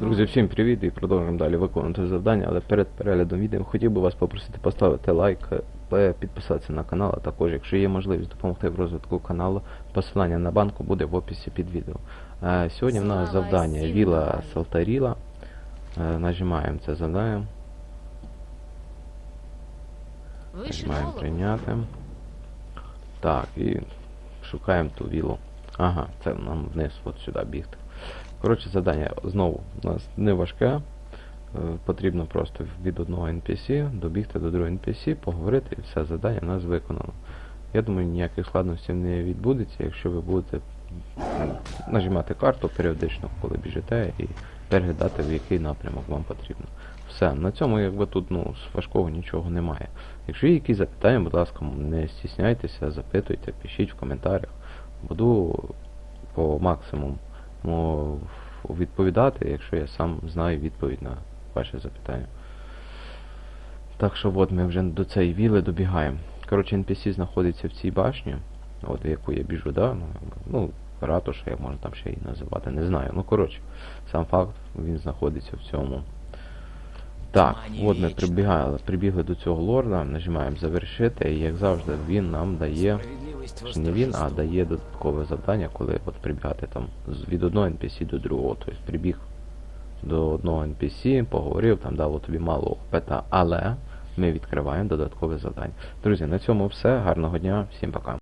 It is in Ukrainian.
Друзі, всім привіт і продовжуємо далі виконувати завдання, але перед переглядом відео хотів би вас попросити поставити лайк, е, підписатися на канал, а також, якщо є можливість допомогти в розвитку каналу, посилання на банку буде в описі під відео. Е, Сьогодні в нас завдання Віла Салтаріла. Е, Нажимаємо це завдання, нажимаємо прийняти. Так, і шукаємо ту вілу. Ага, це нам вниз, от сюди бігти. Коротше, завдання знову у нас не важке. Е, Потрібно просто від одного NPC добігти до другого NPC, поговорити і все завдання у нас виконано. Я думаю, ніяких складностей не відбудеться, якщо ви будете нажимати карту періодично, коли біжите, і переглядати, в який напрямок вам потрібно. Все, на цьому якби тут ну, важкого нічого немає. Якщо є якісь запитання, будь ласка, не стісняйтеся, запитуйте, пишіть в коментарях. Буду по максимуму ну, відповідати, якщо я сам знаю відповідь на ваше запитання. Так що от ми вже до цієї віли добігаємо. Коротше, NPC знаходиться в цій башні, от в яку я біжу, да? ну, ну, ратуша, як можна там ще її називати, не знаю. Ну, коротше, сам факт, він знаходиться в цьому. Так, от ми прибігали, прибігли до цього лорда, нажимаємо завершити, і як завжди він нам дає не він, а дає додаткове завдання, коли от прибігати там від одного NPC до другого. Тобто прибіг до одного NPC, поговорив, там дало тобі мало опита, але ми відкриваємо додаткове завдання. Друзі, на цьому все. Гарного дня, всім пока.